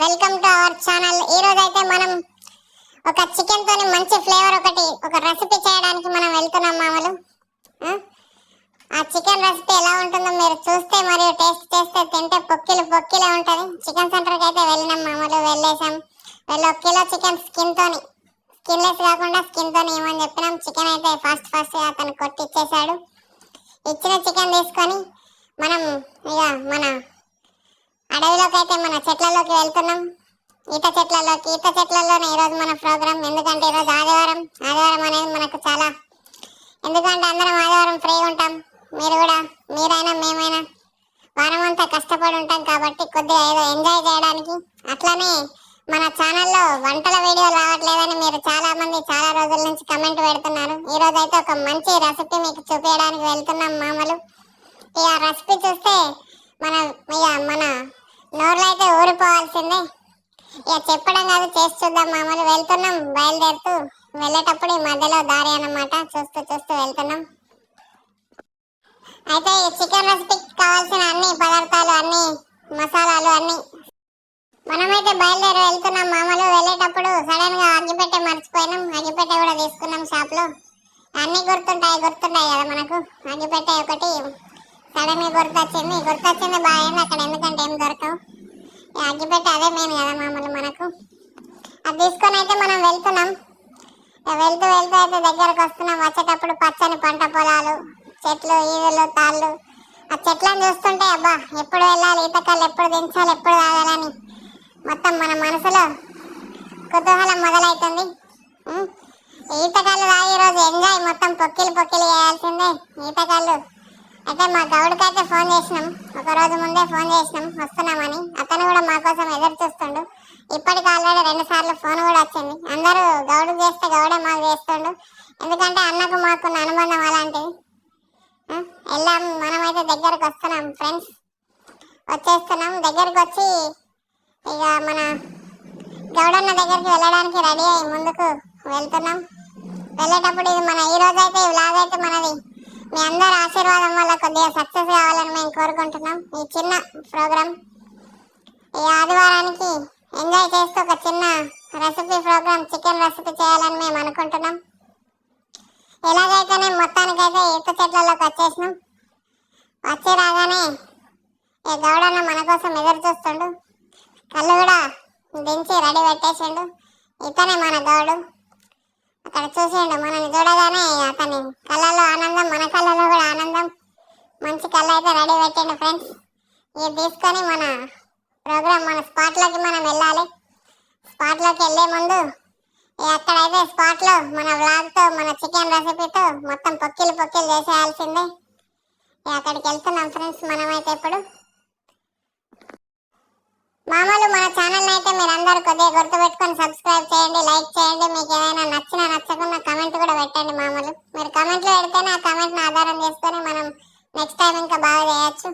Welcome to our channel ఈ రోజు అయితే మనం ఒక చికెన్ తోని మంచి ఫ్లేవర్ ఒకటి ఒక రెసిపీ చేయడానికి మనం వెళ్తున్నాం మామూలు. ఆ? చికెన్ రెసిపీ ఎలా ఉంటుందో మీరు చూస్తే మరియు టేస్ట్ చేస్తే తింటే పొక్కిలు పొక్కిలే ఉంటుంది. చికెన్ సెంటర్కి అయితే వెళ్ళినాం మామూలు వెళ్ళేసాం వెళ్ళి ఒక కిలో చికెన్ స్కిన్ తోని స్కిన్ కాకుండా స్కిన్ తోని ఏమని చెప్పినాం? చికెన్ అయితే ఫాస్ట్ ఫాస్ట్ అతను కొట్టిచ్చేసాడు. ఇచ్చిన చికెన్ తీసుకొని మనం ఇక మన అడవిలోకి అయితే మన చెట్లలోకి వెళ్తున్నాం. ఈత చెట్లలోకి ఈత చెట్లలోనే ఈరోజు మన ప్రోగ్రామ్ ఎందుకంటే ఈరోజు ఆదివారం. ఆదివారం అనేది మనకు చాలా ఎందుకంటే అందరం ఆదివారం ఫ్రీ ఉంటాం. మీరు కూడా మీరైనా మేమైనా వారం అంతా కష్టపడి ఉంటాం కాబట్టి కొద్దిగా ఏదో ఎంజాయ్ చేయడానికి. అట్లానే మన ఛానల్లో వంటల వీడియోలు రావట్లేదని మీరు చాలా మంది చాలా రోజుల నుంచి కమెంట్ పెడుతున్నారు. ఈ అయితే ఒక మంచి రెసిపీ మీకు చూపించడానికి వెళ్తున్నాం మామూలు. ఇక రెసిపీ చూస్తే మన ఇక మన చేయాల్సిందే ఇక చెప్పడం కాదు చేసి చూద్దాం మామూలు వెళ్తున్నాం బయలుదేరుతూ వెళ్ళేటప్పుడు ఈ మధ్యలో దారి అన్నమాట. చూస్తూ చూస్తూ వెళ్తున్నాం. అయితే ఈ చికెన్ రెసిపీకి కావాల్సిన అన్ని పదార్థాలు అన్ని మసాలాలు అన్ని మనమైతే బయలుదేరి వెళ్తున్నాం మామూలు. వెళ్ళేటప్పుడు సడన్గా అగ్గిపెట్టె మర్చిపోయినాం. అగ్గిపెట్టె కూడా తీసుకున్నాం షాప్లో. అన్ని గుర్తుంటాయి గుర్తుంటాయి కదా మనకు. అగ్గిపెట్టె ఒకటి సడన్గా గుర్తొచ్చింది. గుర్తొచ్చింది బాగా అక్కడ. ఎందుకంటే ఏం దొరకవు. అగ్గిపెట్టె అదే మెయిన్ కదా మామూలు మనకు. అది తీసుకొని అయితే మనం వెళ్తున్నాం. వెళ్తూ వెళ్తూ అయితే దగ్గరకు వస్తున్నాం. వచ్చేటప్పుడు పచ్చని పంట పొలాలు చెట్లు ఈదులు తాళ్ళు. ఆ చెట్లను చూస్తుంటే అబ్బా ఎప్పుడు వెళ్ళాలి? ఈతకాలు ఎప్పుడు దించాలి? ఎప్పుడు తాగాలని మొత్తం మన మనసులో కుతూహలం మొదలవుతుంది ఈతకాలు తాగి రోజు ఎంజాయ్ మొత్తం పొక్కిలు పొక్కిలు చేయాల్సిందే. ఈతకాళ్ళు అయితే మా గౌడ్కి అయితే ఫోన్ చేసినాం. ఒక రోజు ముందే ఫోన్ చేసినాం. వస్తున్నామని. అతను కూడా మా కోసం ఎదురు చూస్తుండు. ఇప్పటికి ఆల్రెడీ రెండు సార్లు ఫోన్ కూడా వచ్చింది. అందరూ గౌడు చేస్తే గౌడే మాకు చేస్తుండు. ఎందుకంటే అన్నకు మాకున్న అనుబంధం అలాంటిది. ఆ, వెళ్ళాం మనమైతే దగ్గరకు వస్తున్నాం ఫ్రెండ్స్. వచ్చేస్తున్నాం. దగ్గరకు వచ్చి ఇక మన గౌడన్న దగ్గరికి వెళ్ళడానికి రెడీ అయ్యి ముందుకు వెళ్తున్నాం. వెళ్ళేటప్పుడు ఇది మన ఈ రోజు అయితే ఈ అయితే మనది. మీ అందరి ఆశీర్వాదం వల్ల కొద్దిగా సక్సెస్ కావాలని మేము కోరుకుంటున్నాం. ఈ చిన్న ప్రోగ్రామ్ ఈ ఆదివారానికి ఎంజాయ్ చేస్తూ ఒక చిన్న రెసిపీ ప్రోగ్రామ్ చికెన్ రెసిపీ చేయాలని మేము అనుకుంటున్నాం. ఎలాగైతేనే మొత్తానికైతే ఈత చెట్లలోకి వచ్చేసినాం. వచ్చి రాగానే ఈ గౌడన్న మన కోసం ఎదురు చూస్తుండు. కళ్ళు కూడా దించి రెడీ పెట్టేసిండు. ఇతనే మన గౌడు. అక్కడ చూసిండు మనల్ని చూడగానే అతని కళ్ళలో ఆనందం మన కళ్ళలో కూడా ఆనందం. మంచి కళ్ళు అయితే రెడీ పెట్టండి ఫ్రెండ్స్. ఇది తీసుకొని మన ప్రోగ్రామ్ మన స్పాట్లోకి మనం వెళ్ళాలి. స్పాట్లోకి వెళ్ళే ముందు ఈ అక్కడైతే స్పాట్లో మన వ్లాగ్తో మన చికెన్ రెసిపీతో మొత్తం పొక్కిలు పొక్కిలు చేసేయాల్సిందే. అక్కడికి వెళ్తున్నాం ఫ్రెండ్స్ మనమైతే ఇప్పుడు. మామూలు మన ఛానల్ అయితే మీరు అందరూ కొద్దిగా గుర్తుపెట్టుకొని సబ్స్క్రైబ్ చేయండి లైక్ చేయండి. మీకు ఏదైనా నచ్చినా నచ్చకుండా కమెంట్ కూడా పెట్టండి మామూలు. మీరు కమెంట్లో పెడితేనే ఆ కమెంట్ని ఆధారం చేసుకొని మనం నెక్స్ట్ టైం ఇంకా బాగా చేయొచ్చు.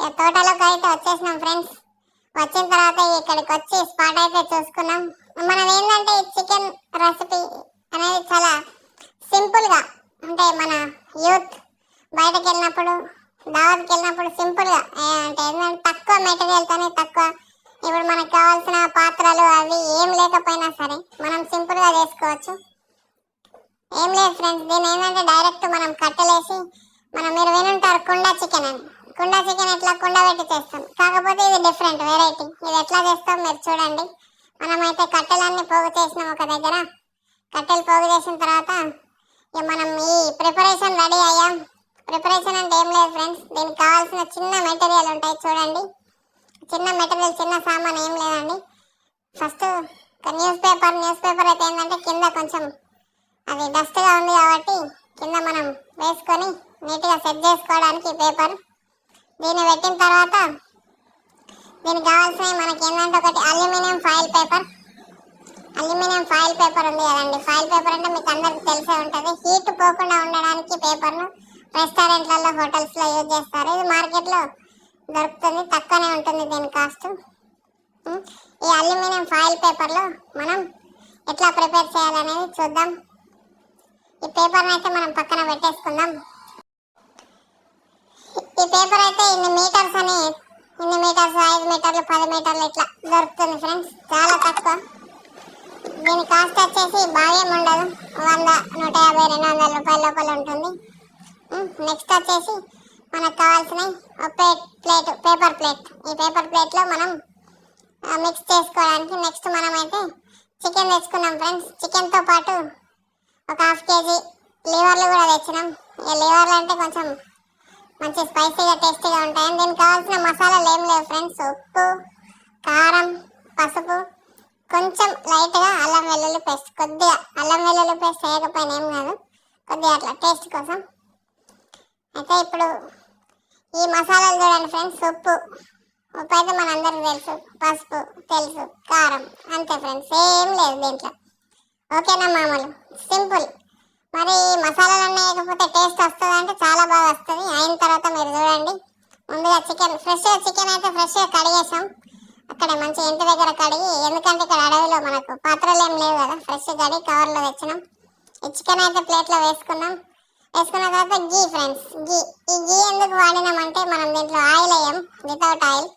ఇక తోటలోకి అయితే వచ్చేసినాం ఫ్రెండ్స్ వచ్చిన తర్వాత ఇక్కడికి వచ్చి స్పాట్ అయితే చూసుకున్నాం. మనం ఏంటంటే ఈ చికెన్ రెసిపీ అనేది చాలా సింపుల్గా అంటే మన యూత్ బయటకు వెళ్ళినప్పుడు దావత్కి వెళ్ళినప్పుడు సింపుల్గా అంటే ఏంటంటే తక్కువ మెటీరియల్తోనే తక్కువ ఇప్పుడు మనకు కావాల్సిన పాత్రలు అవి ఏం లేకపోయినా సరే మనం సింపుల్గా చేసుకోవచ్చు. ఏం లేదు ఫ్రెండ్స్ దీని ఏంటంటే డైరెక్ట్ మనం కట్టలేసి మనం మీరు వినుంటారు కుండ చికెన్ అని. కుండ చికెన్ ఎట్లా కుండ పెట్టి చేస్తాం. కాకపోతే ఇది డిఫరెంట్ వెరైటీ ఇది ఎట్లా చేస్తాం మీరు చూడండి. మనమైతే కట్టెలన్నీ పోగు చేసినాం ఒక దగ్గర. కట్టెలు పోగు చేసిన తర్వాత ఇక మనం ఈ ప్రిపరేషన్ రెడీ అయ్యాం. ప్రిపరేషన్ అంటే ఏం లేదు ఫ్రెండ్స్ దీనికి కావాల్సిన చిన్న మెటీరియల్ ఉంటాయి చూడండి. చిన్న మెటీరియల్ చిన్న సామాన్ ఏం లేదండి. First newspaper newspaper అయితే ఏంటంటే కింద కొంచెం అది డస్ట్గా ఉంది కాబట్టి కింద మనం వేసుకొని నీట్గా సెట్ చేసుకోవడానికి పేపర్ దీన్ని పెట్టిన తర్వాత దీనికి కావాల్సినవి మనకి ఏంటంటే ఒకటి aluminium foil paper aluminium foil paper ఉంది కదండి. ఫాయిల్ పేపర్ అంటే మీకు అందరికి తెలిసే ఉంటుంది. హీట్ పోకుండా ఉండడానికి పేపర్ను రెస్టారెంట్లలో హోటల్స్లో యూజ్ చేస్తారు. ఇది మార్కెట్లో దొరుకుతుంది తక్కువనే ఉంటుంది దీని కాస్ట్. ఈ అల్యూమినియం ఫాయిల్ పేపర్లో మనం ఎట్లా ప్రిపేర్ చేయాలనేది చూద్దాం. ఈ పేపర్ని అయితే మనం పక్కన పెట్టేసుకుందాం. ఈ పేపర్ అయితే ఇన్ని మీటర్స్ అని ఇన్ని మీటర్స్ ఐదు మీటర్లు పది మీటర్లు ఇట్లా దొరుకుతుంది ఫ్రెండ్స్. చాలా తక్కువ. దీని కాస్ట్ వచ్చేసి బాగా ఉండదు. వంద నూట యాభై రెండు వందల రూపాయల లోపల ఉంటుంది. నెక్స్ట్ వచ్చేసి మనకు కావాల్సిన ప్లేట్ పేపర్ ప్లేట్. ఈ పేపర్ ప్లేట్లో మనం మిక్స్ చేసుకోవడానికి నెక్స్ట్ మనమైతే చికెన్ తెచ్చుకున్నాం ఫ్రెండ్స్. చికెన్తో పాటు ఒక హాఫ్ కేజీ లివర్లు కూడా తెచ్చినాం. ఈ లివర్లు అంటే కొంచెం మంచి స్పైసీగా టేస్టీగా ఉంటాయి దీనికి కావాల్సిన మసాలాలు ఏం లేవు ఫ్రెండ్స్. ఉప్పు కారం పసుపు కొంచెం లైట్గా అల్లం వెల్లుల్లి పేస్ట్. కొద్దిగా అల్లం వెల్లుల్లి పేస్ట్ వేయకపోయినా ఏం కాదు. కొద్దిగా అట్లా టేస్ట్ కోసం. అయితే ఇప్పుడు ఈ మసాలాలు చూడండి ఫ్రెండ్స్ ఉప్పు. ఉప్పు అయితే మనందరికి తెలుసు. పసుపు తెలుసు కారం. అంతే ఫ్రెండ్స్ ఏం లేదు దీంట్లో. ఓకేనా మామూలు? సింపుల్. మరి ఈ మసాలాలు వేయకపోతే టేస్ట్ వస్తుంది అంటే చాలా బాగా వస్తుంది. అయిన తర్వాత మీరు చూడండి. ముందుగా చికెన్ ఫ్రెష్గా చికెన్ అయితే ఫ్రెష్గా కడిగేసాం. అక్కడ మంచి ఇంటి దగ్గర కడిగి ఎందుకంటే ఇక్కడ అడవిలో మనకు పాత్రలు ఏం లేవు కదా ఫ్రెష్ కడిగి కవర్లో తెచ్చినాం. ఈ చికెన్ అయితే ప్లేట్లో వేసుకున్నాం. వేసుకున్న తర్వాత గీ ఫ్రెండ్స్. గీ. ఈ గీ ఎందుకు వాడినామంటే మనం దీంట్లో ఆయిల్ వేయం. వితౌట్ ఆయిల్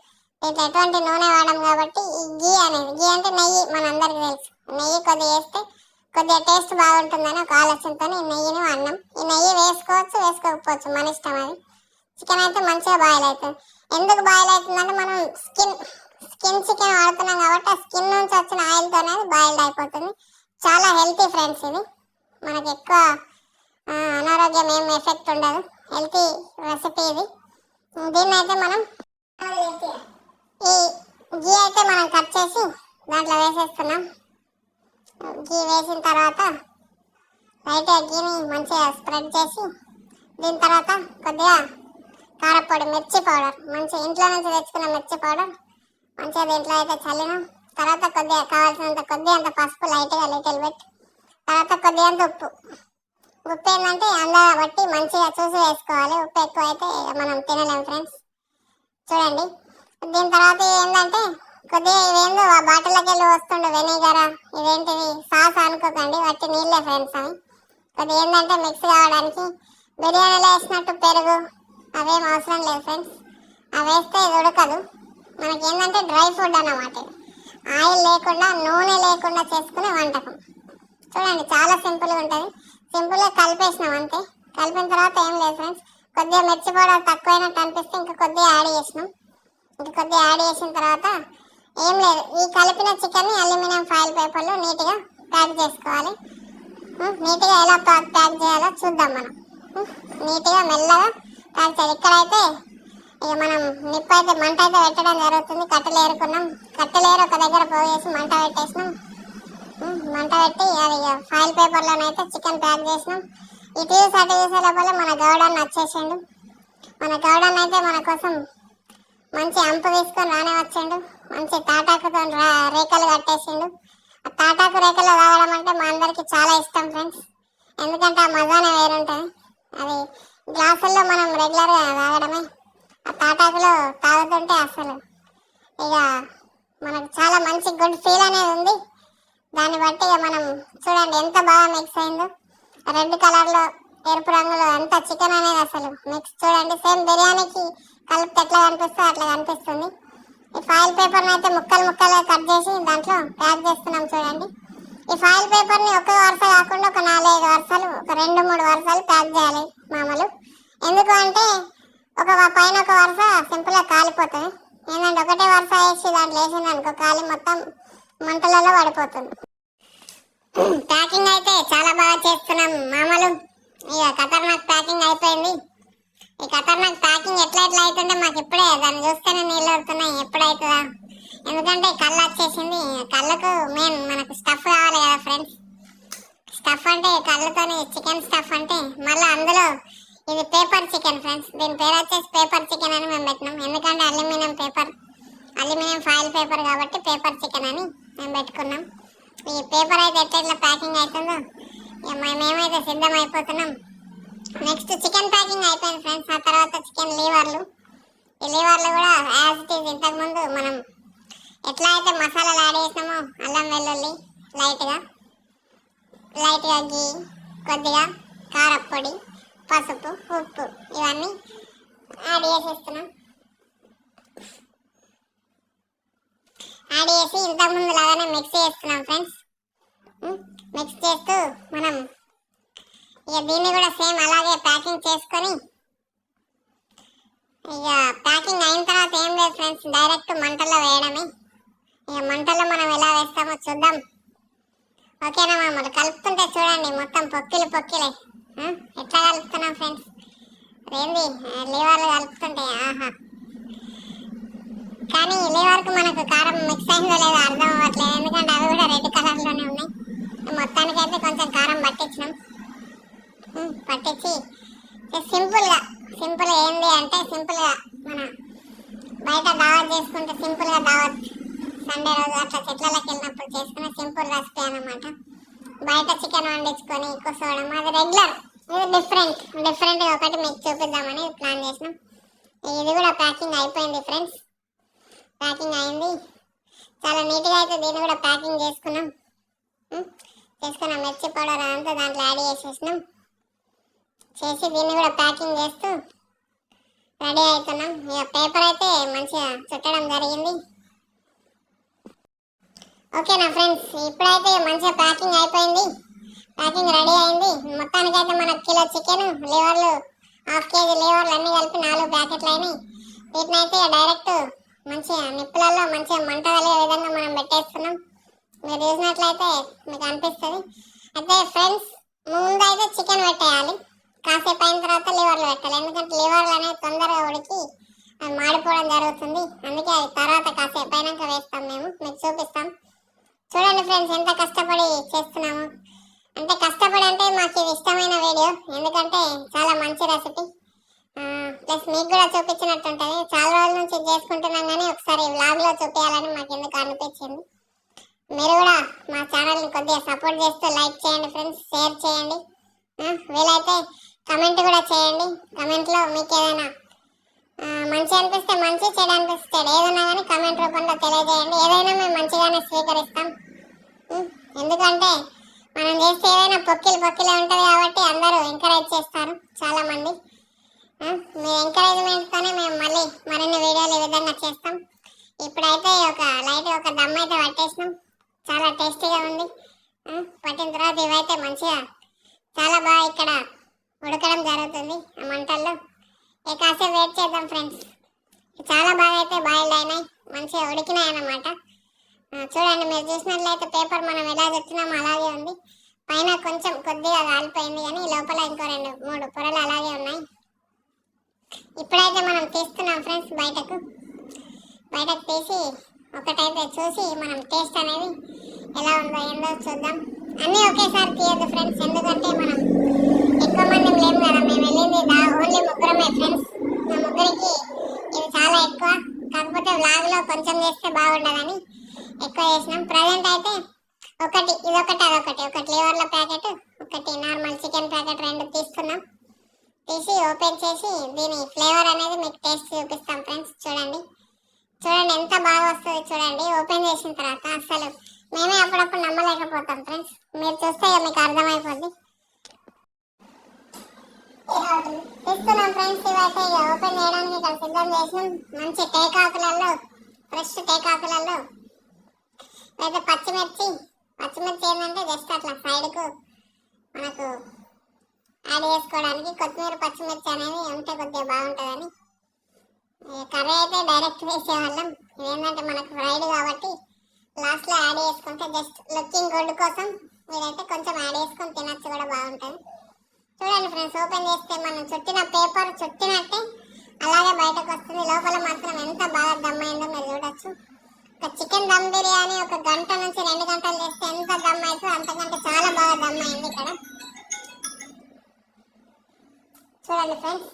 దీంట్లో ఎటువంటి నూనె వాడడం కాబట్టి ఈ గీ అనేది గీ అంటే నెయ్యి మనందరికీ తెలుసు. నెయ్యి కొద్దిగా వేస్తే కొద్దిగా టేస్ట్ బాగుంటుందని ఒక ఆలోచనతో ఈ నెయ్యిని వాడినాం. ఈ నెయ్యి వేసుకోవచ్చు వేసుకోకపోవచ్చు మన ఇష్టం అది. చికెన్ అయితే మంచిగా బాయిల్ అవుతుంది. ఎందుకు బాయిల్ అవుతుందంటే మనం స్కిన్ స్కిన్ చికెన్ వాడుతున్నాం కాబట్టి ఆ స్కిన్ నుంచి వచ్చిన ఆయిల్తోనే బాయిల్డ్ అయిపోతుంది. చాలా హెల్తీ ఫ్రెండ్స్ ఇది. మనకి ఎక్కువ అనారోగ్యం ఏం ఎఫెక్ట్ ఉండదు. హెల్తీ రెసిపీ ఇది. దీన్ని అయితే మనం ఈ గీ అయితే మనం కట్ చేసి దాంట్లో వేసేస్తున్నాం. గీ వేసిన తర్వాత లైట్గా గీని మంచిగా స్ప్రెడ్ చేసి దీని తర్వాత కొద్దిగా కారపొడి మిర్చి పౌడర్. మంచి ఇంట్లో నుంచి తెచ్చుకున్న మిర్చి పౌడర్. మంచిగా దీంట్లో అయితే చల్లినాం. తర్వాత కొద్దిగా కావాల్సినంత కొద్దిగా అంత పసుపు లైట్గా లిటిల్ పెట్టి తర్వాత కొద్దిగా అంత ఉప్పు. ఉప్పు ఏంటంటే అందరూ బట్టి మంచిగా చూసి వేసుకోవాలి. ఉప్పు ఎక్కువ అయితే మనం తినలేము ఫ్రెండ్స్ చూడండి. దీని తర్వాత ఏంటంటే కొద్దిగా ఇవేందో ఆ బాటిల్లోకి వెళ్ళి వస్తుండే వెనిగరా ఇదేంటిది? సాస్ అనుకోకండి వట్టి నీళ్ళే ఫ్రెండ్స్ అవి కొద్దిగా ఏంటంటే మిక్స్ కావడానికి బిర్యానీలో వేసినట్టు పెరుగు అవేం అవసరం లేదు ఫ్రెండ్స్ అవి వేస్తే ఇది ఉడకదు. మనకి ఏంటంటే డ్రై ఫుడ్ అన్నమాట ఆయిల్ లేకుండా నూనె లేకుండా చేసుకునే వంటకం. చూడండి చాలా సింపుల్గా ఉంటుంది. సింపుల్గా కలిపేసినాం అంతే. కలిపిన తర్వాత ఏం లేదు ఫ్రెండ్స్ కొద్దిగా మిర్చి పౌడర్ తక్కువైనట్టు అనిపిస్తే ఇంకా కొద్దిగా యాడ్ చేసినాం. ఇంకా కొద్దిగా యాడ్ చేసిన తర్వాత ఏం లేదు. ఈ కలిపిన చికెన్ని అల్యూమినియం ఫాయిల్ పేపర్లో నీట్గా ప్యాక్ చేసుకోవాలి. నీట్గా ఎలా ప్యాక్ ప్యాక్ చేయాలో చూద్దాం మనం. నీట్గా మెల్లగా ప్యాక్ చేయాలి. ఇక్కడైతే ఇక మనం నిప్పు అయితే మంట అయితే పెట్టడం జరుగుతుంది. కట్టెలు ఏరుకున్నాం. కట్టెలు ఏరు ఒక దగ్గర పోయేసి మంట పెట్టేసినాం. మంట పెట్టి అది ఫైల్ పేపర్లోనైతే చికెన్ ప్యాక్ చేసినాం. ఇటు అటు చూసే లోపల మన గౌడన్న వచ్చేసిండు. మన గౌడన్న అయితే మన కోసం మంచి అంపు తీసుకొని రానే వచ్చిండు మంచి తాటాకుతో రేఖలు కట్టేసిండు. ఆ తాటాకు రేఖలు తాగడం అంటే మా అందరికి చాలా ఇష్టం ఫ్రెండ్స్. ఎందుకంటే ఆ మజానే వేరుంటుంది. అది గ్లాసుల్లో మనం రెగ్యులర్గా తాగడమే. ఆ తాటాకులో తాగుతుంటే అసలు ఇక మనకు చాలా మంచి గుడ్ ఫీల్ అనేది ఉంది. దాన్ని బట్టి ఇక మనం చూడండి ఎంత బాగా మిక్స్ అయిందో. రెడ్ కలర్లో ఎరుపు రంగులో ఎంత చికెన్ అనేది అసలు మిక్స్ చూడండి సేమ్ బిర్యానీకి కలిపితే ఎట్లా కనిపిస్తే అట్లా కనిపిస్తుంది. ఈ ఫాయిల్ పేపర్ని అయితే ముక్కలు ముక్కలుగా కట్ చేసి దాంట్లో ప్యాక్ చేస్తున్నాం చూడండి. ఈ ఫాయిల్ పేపర్ని ఒక వరుస కాకుండా ఒక నాలుగైదు వరుసలు ఒక రెండు మూడు వరుసలు ప్యాక్ చేయాలి మామూలు. ఎందుకు అంటే ఒక పైన ఒక వరుస సింపుల్గా కాలిపోతుంది. ఏంటంటే ఒకటే వరుస వేసి దాంట్లో వేసింది అనుకో కాలి మొత్తం మంటలలో పడిపోతుంది. ప్యాకింగ్ అయితే చాలా బాగా చేస్తున్నాం మామూలు. ఇక ఖతర్నాక్ ప్యాకింగ్ అయిపోయింది. ఈ ఖతర్నాక్ ప్యాకింగ్ ఎట్లా ఎట్లా అవుతుంటే మాకు ఇప్పుడే దాన్ని చూస్తేనే నీళ్ళు వస్తున్నాయి. ఎప్పుడైతుందా? ఎందుకంటే కళ్ళు వచ్చేసింది. కళ్ళకు మెయిన్ మనకు స్టఫ్ కావాలి కదా ఫ్రెండ్స్ స్టఫ్ అంటే కళ్ళతోని చికెన్ స్టఫ్ అంటే మళ్ళీ అందులో ఇది పేపర్ చికెన్ ఫ్రెండ్స్ దీని పేరు వచ్చేసి పేపర్ చికెన్ అని మేము పెట్టినాం. ఎందుకంటే aluminium paper aluminium foil paper కాబట్టి పేపర్ చికెన్ అని. మేము పెట్టుకున్నాం. ఈ పేపర్ అయితే ఎట్లా ఎట్లా ప్యాకింగ్ అవుతుందో మేమైతే సిద్ధం అయిపోతున్నాం. నెక్స్ట్ చికెన్ ప్యాకింగ్ అయిపోయింది ఫ్రెండ్స్ ఆ తర్వాత చికెన్ లీవర్లు. ఈ లీవర్లు కూడా యాజ్ ఇట్ ఈజ్ ఇంతకుముందు మనం ఎట్లా అయితే మసాలాలు యాడ్ చేసినామో అల్లం వెల్లుల్లి లైట్గా లైట్గా గీ కొద్దిగా కారపొడి పసుపు ఉప్పు ఇవన్నీ యాడ్ చేసేస్తున్నాం. యాడ్ చేసి ఇంతకు ముందు లాగానే మిక్స్ చేస్తున్నాం ఫ్రెండ్స్ మిక్స్ చేస్తూ మనం ఇక దీన్ని కూడా సేమ్ అలాగే ప్యాకింగ్ చేసుకొని ఇక ప్యాకింగ్ అయిన తర్వాత ఏం లేదు ఫ్రెండ్స్ డైరెక్ట్ మంటల్లో వేయడమే. ఇక మంటల్లో మనం ఎలా వేస్తామో చూద్దాం. ఓకేనా మామూలు కలుపుతుంటే చూడండి మొత్తం పొక్కిలు పొక్కిలే. ఎట్లా కలుపుతున్నాం ఫ్రెండ్స్ అదేంది? లివర్లు కలుపుతుంటే ఆహా. కానీ లివర్కు మనకు కారం మిక్స్ అయిందో లేదో అర్థం అవ్వట్లేదు. ఎందుకంటే అవి కూడా రెడ్ కలర్లోనే ఉన్నాయి. మొత్తానికైతే కొంచెం కారం పట్టించినాం. ఉమ్, పట్టించి. సింపుల్గా సింపుల్ ఏంది అంటే సింపుల్గా మన బయట దావత్ చేసుకుంటే సింపుల్గా దావత్ సండే రోజు అట్లా చెట్లలోకి వెళ్ళినప్పుడు చేసుకునే సింపుల్ రెసిపీ అనమాట బయట చికెన్ వండించుకొని కూర్చోవడం అది రెగ్యులర్ ఇది డిఫరెంట్ డిఫరెంట్ ఒకటి మీకు చూపిద్దామని ప్లాన్ చేసినాం. ఇది కూడా ప్యాకింగ్ అయిపోయింది ఫ్రెండ్స్ ప్యాకింగ్ అయింది. చాలా నీట్గా అయితే దీన్ని కూడా ప్యాకింగ్ చేసుకున్నాం. చేసుకున్నాం. మిర్చి పౌడర్ అంతా దాంట్లో యాడ్ చేసేసినాం. చేసి దీన్ని కూడా ప్యాకింగ్ చేస్తూ రెడీ అవుతున్నాం. ఇక పేపర్ అయితే మంచిగా చుట్టడం జరిగింది. ఓకేనా ఫ్రెండ్స్ ఇప్పుడైతే మంచిగా ప్యాకింగ్ అయిపోయింది. ప్యాకింగ్ రెడీ అయింది. మొత్తానికైతే మనకు కిలో చికెన్ లివర్లు హాఫ్ కేజీ లివర్లు అన్నీ కలిపి నాలుగు ప్యాకెట్లు అయినాయి వీటినైతే డైరెక్ట్ మంచిగా నిప్పులలో మంచిగా మంట కలిగే విధంగా మనం పెట్టేస్తున్నాం. మీరు చూసినట్లయితే మీకు అనిపిస్తుంది. అయితే ఫ్రెండ్స్ ముందైతే చికెన్ పెట్టేయాలి. కాసేపు అయిన తర్వాత లివర్లు పెట్టాలి. ఎందుకంటే లివర్లు అనేది తొందరగా ఉడికి అవి మాడిపోవడం జరుగుతుంది. అందుకే అది తర్వాత కాసేపు అయినాక వేస్తాం మేము. మీకు చూపిస్తాం. చూడండి ఫ్రెండ్స్ ఎంత కష్టపడి చేస్తున్నాము అంటే కష్టపడి అంటే మాకు ఇది ఇష్టమైన వీడియో ఎందుకంటే చాలా మంచి రెసిపీ ప్లస్ మీకు కూడా చూపించినట్టు ఉంటుంది చాలా రోజుల నుంచి ఇది చేసుకుంటున్నాం కానీ ఒకసారి వ్లాగ్లో చూపించాలని మాకు ఎందుకు అనిపించింది మీరు కూడా మా ఛానల్ని కొద్దిగా సపోర్ట్ చేస్తూ లైక్ చేయండి ఫ్రెండ్స్ షేర్ చేయండి ఆ, వీలైతే కమెంట్ కూడా చేయండి కమెంట్లో మీకు ఏదైనా ఆ, మంచి అనిపిస్తే మంచి చెడు అనిపిస్తే చెడు ఏదైనా కానీ కమెంట్ రూపంలో తెలియజేయండి ఏదైనా మేము మంచిగానే స్వీకరిస్తాం ఉం, ఎందుకంటే మనం చేస్తే ఏదైనా ఉంటుంది కాబట్టి అందరూ ఎంకరేజ్ చేస్తారు చాలా మంది ఆ, మీ ఎంకరేజ్మెంట్తోనే మేము మళ్ళీ మరిన్ని వీడియోలు ఈ విధంగా చేస్తాం. ఇప్పుడైతే ఒక లైట్ ఒక దమ్ అయితే పట్టేసినాం. చాలా టేస్టీగా ఉంది. పట్టిన తర్వాత ఇవైతే మంచిగా చాలా బాగా ఇక్కడ ఉడకడం జరుగుతుంది ఆ మంటల్లో. ఇక కాసేపు వెయిట్ చేద్దాం ఫ్రెండ్స్ చాలా బాగా అయితే బాయిల్డ్ అయినాయి. మంచిగా ఉడికినాయి అన్నమాట. చూడండి మీరు చూసినట్లయితే పేపర్ మనం ఎలా చెప్తున్నామో అలాగే ఉంది. పైన కొంచెం కొద్దిగా కాలిపోయింది కానీ లోపల ఇంకో రెండు మూడు పొరలు అలాగే ఉన్నాయి. ఇప్పుడైతే మనం తీస్తున్నాం ఫ్రెండ్స్ బయటకు. బయటకు తీసి ఒకటైతే చూసి మనం టేస్ట్ అనేది ఎలా ఉందో ఏందో చూద్దాం. అన్నీ ఒకేసారి తీయద్దు ఫ్రెండ్స్ ఎందుకంటే మనం ఎక్కువ మంది లేము కదా. మేము వెళ్ళింది దా ఓన్లీ ముగ్గురమే ఫ్రెండ్స్. మా ముగ్గురికి ఇది చాలా ఎక్కువ. కాకపోతే వ్లాగ్లో కొంచెం చేస్తే బాగుండదని ఎక్కువ చేసినాం. ప్రజెంట్ అయితే ఒకటి ఇదొకటి అదొకటి. ఒకటి లివర్ల ప్యాకెట్ ఒకటి నార్మల్ చికెన్ ప్యాకెట్ రెండు తీసుకున్నాం. తీసి ఓపెన్ చేసి దీని ఫ్లేవర్ అనేది మీకు టేస్ట్ చూపిస్తాం ఫ్రెండ్స్. చూడండి. చూడండి ఎంత బాగా వస్తుంది చూడండి. ఓపెన్ చేసిన తర్వాత అసలు మేమే అప్పుడప్పుడు నమ్మలేకపోతాం ఫ్రెండ్స్. మీరు చూస్తే మీకు అర్థమైపోద్ది. తీస్తున్నాం ఫ్రెండ్స్. ఇవైతే ఓపెన్ చేయడానికి ఇక్కడ సిద్ధం చేసినాం. మంచి టేకాకులలో ఫ్రెష్ టేకాకులలో అయితే పచ్చిమిర్చి పచ్చిమిర్చి ఏంటంటే జస్ట్ అట్లా సైడ్కు మనకు యాడ్ చేసుకోవడానికి కొత్తిమీర పచ్చిమిర్చి అనేది ఉంటే కొద్దిగా బాగుంటుందని. కర్రీ అయితే డైరెక్ట్ వేసేవాళ్ళం. ఏంటంటే మనకు ఫ్రైడ్ కాబట్టి లాస్ట్లో యాడ్ చేసుకుంటే జస్ట్ లుకింగ్ గుడ్ కోసం మీరైతే కొంచెం యాడ్ చేసుకొని తినచ్చు కూడా బాగుంటుంది. చూడండి ఫ్రెండ్స్ ఓపెన్ చేస్తే మనం చుట్టిన పేపర్ చుట్టినట్టే అలాగే బయటకు వస్తుంది. లోపల మాత్రం ఎంత బాగా దమ్మైందో మీరు చూడొచ్చు. ఒక చికెన్ దమ్ బిర్యానీ ఒక గంట నుంచి రెండు గంటలు చేస్తే ఎంత దమ్ అవుతుందో అంతకంటే చాలా బాగా దమ్ అయింది ఇక్కడ. చూడండి ఫ్రెండ్స్.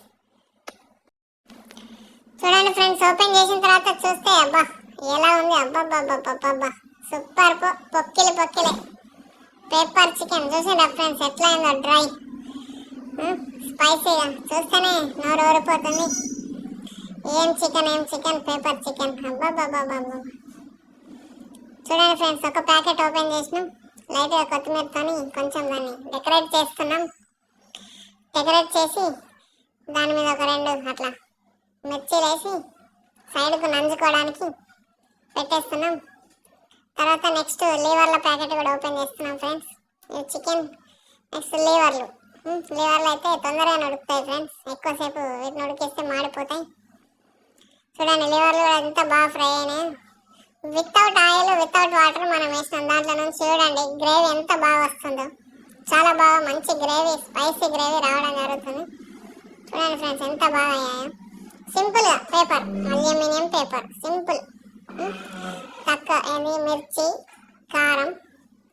చూడండి ఫ్రెండ్స్ ఓపెన్ చేసిన తర్వాత చూస్తే అబ్బా ఎలా ఉంది? అబ్బా సూపర్ పొక్కిలి పొక్కిలే. పేపర్ చికెన్ చూసారా ఫ్రెండ్స్? ఎట్లా అయిందో డ్రై స్పైసీగా. చూస్తేనే నోరు ఊరిపోతుంది. ఏం చికెన్ ఏం చికెన్? Paper chicken. అబ్బాబాబాబా చూడండి ఫ్రెండ్స్ ఒక ప్యాకెట్ ఓపెన్ చేసినాం. లైట్గా కొత్తిమీరతోని కొంచెం దాన్ని డెకరేట్ చేస్తున్నాం. డెకరేట్ చేసి దాని మీద ఒక రెండు అట్లా మిర్చీలు వేసి సైడ్కు నంజుకోవడానికి పెట్టేస్తున్నాం. తర్వాత నెక్స్ట్ లీవర్ల ప్యాకెట్ కూడా ఓపెన్ చేస్తున్నాం ఫ్రెండ్స్. ఇది చికెన్ నెక్స్ట్ లీవర్లు. లీవర్లు అయితే తొందరగా నడుపుతాయి ఫ్రెండ్స్. ఎక్కువసేపు వీటిని ఉడికేస్తే మాడిపోతాయి. చూడండి లీవర్లు కూడా ఎంత బాగా ఫ్రై అయినాయి. వితౌట్ ఆయిల్ వితౌట్ వాటర్ మనం వేసినాం. దాంట్లో నుంచి చూడండి గ్రేవీ ఎంత బాగా వస్తుందో. చాలా బాగా మంచి గ్రేవీ స్పైసీ గ్రేవీ రావడం జరుగుతుంది. చూడండి ఫ్రెండ్స్ ఎంత బాగా అయ్యాయో. సింపుల్గా పేపర్ అల్యూమినియం పేపర్ సింపుల్ తక్కువ ఏంది మిర్చి కారం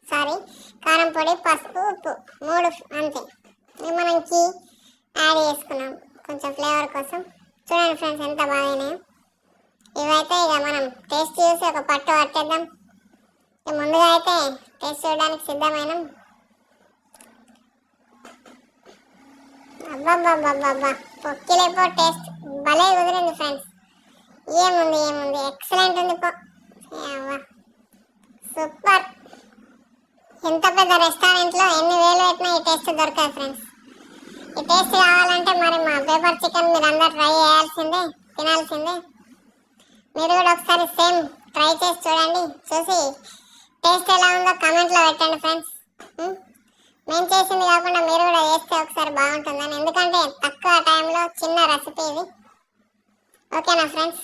సారీ కారం పొడి పసుపు ఉప్పు మూడు అంతే. మనం కీ యాడ్ చేసుకున్నాం. కొంచెం ఫ్లేవర్ కోసం. చూడండి ఫ్రెండ్స్ ఎంత బాగానే ఇవైతే ఇక మనం టేస్ట్ చూసి ఒక పట్టు పట్టేద్దాం. ఇక ముందుగా అయితే టేస్ట్ చూడడానికి సిద్ధమైనాం. అబ్బాబ్బాబ్బాబ్బా పొక్కిలేపో టేస్ట్ భలే కుదిరింది ఫ్రెండ్స్ ఏముంది ఏముంది? ఎక్సలెంట్ ఉంది పో. సూపర్ ఎంత పెద్ద రెస్టారెంట్లో ఎన్ని వేలు పెట్టినా ఈ టేస్ట్ దొరకదు ఫ్రెండ్స్ ఈ టేస్ట్ కావాలంటే మరి మా పేపర్ చికెన్ మీరు అందరు ట్రై చేయాల్సిందే తినాల్సిందే. మీరు కూడా ఒకసారి సేమ్ ట్రై చేసి చూడండి. చూసి టేస్ట్ ఎలా ఉందో కమెంట్లో పెట్టండి ఫ్రెండ్స్ మేము చేసింది కాకుండా మీరు కూడా చేస్తే ఒకసారి బాగుంటుందని. ఎందుకంటే తక్కువ టైంలో చిన్న రెసిపీ ఇది. ఓకేనా ఫ్రెండ్స్